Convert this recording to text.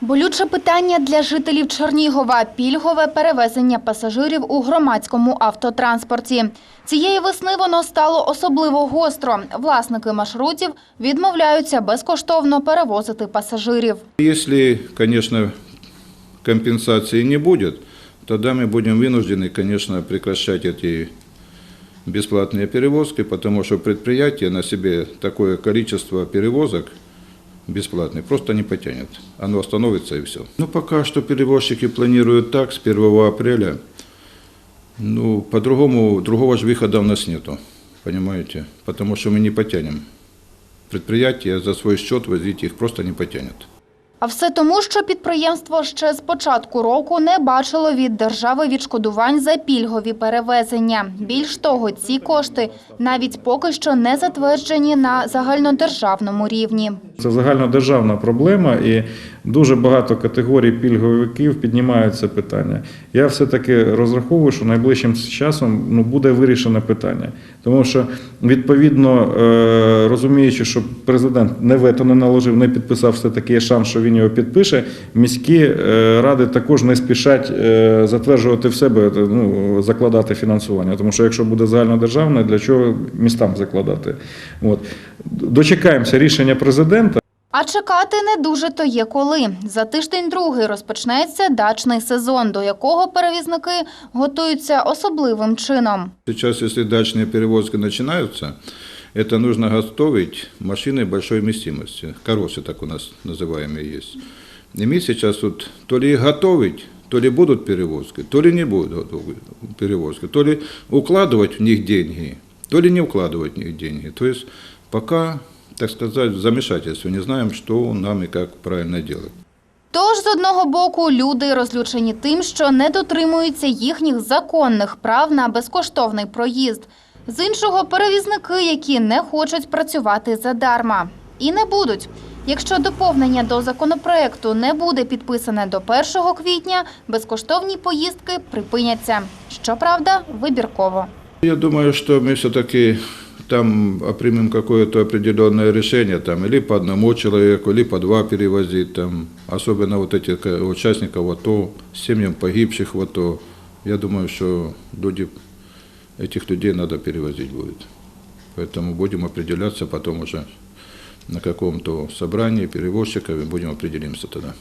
Болюче питання для жителів Чернігова – пільгове перевезення пасажирів у громадському автотранспорті. Цієї весни воно стало особливо гостро. Власники маршрутів відмовляються безкоштовно перевозити пасажирів. Если, конечно, компенсации не будет, тогда мы будем вынуждены, конечно, прекращать эти бесплатные перевозки, потому что предприятие на себе такое количество перевозок бесплатных просто не потянет. Оно остановится и все. Ну, пока что перевозчики планируют так, с 1 апреля. Ну, по-другому, другого же выхода у нас нету, понимаете? Потому что мы не потянем. Предприятие за свой счет возить их просто не потянет. А все тому, що підприємство ще з початку року не бачило від держави відшкодувань за пільгові перевезення. Більш того, ці кошти навіть поки що не затверджені на загальнодержавному рівні. Це загальнодержавна проблема, і дуже багато категорій пільговиків піднімають це питання. Я все-таки розраховую, що найближчим часом ну, буде вирішене питання. Тому що, відповідно, е, розуміючи, що президент не вето не наложив, не підписав, все-таки шанс, що він його підпише, міські е, ради також не спішать е, затверджувати в себе, ну, закладати фінансування. Тому що якщо буде загальнодержавне, для чого містам закладати? От. Дочекаємося рішення президента. А чекати не дуже то є коли. За тиждень другий розпочнеться дачний сезон, до якого перевізники готуються особливим чином. Сейчас, если дачные перевозки начинаются, это нужно готовить машины большой вместимости. Коросы так у нас называемые есть. И мы сейчас тут то ли их готовить, то ли будут перевозки, то ли не будут готовы перевозки, то ли укладывать в них деньги, то ли не укладывать в них деньги. То есть пока, так сказать, в замешательстве, не знаем, что нам и как правильно делать. Тож, з одного боку, люди розлючені тим, що не дотримуються їхніх законних прав на безкоштовний проїзд. З іншого – перевізники, які не хочуть працювати задарма. І не будуть. Якщо доповнення до законопроекту не буде підписане до 1 квітня, безкоштовні поїздки припиняться. Щоправда, вибірково. Я думаю, что мы все-таки там примем какое-то определенное решение, там, или по одному человеку, или по два перевозить, там, особенно вот этих э, участников АТО, семьям погибших в АТО. Я думаю, что люди, этих людей надо перевозить будет. Поэтому будем определяться потом уже на каком-то собрании перевозчиков и будем определимся тогда.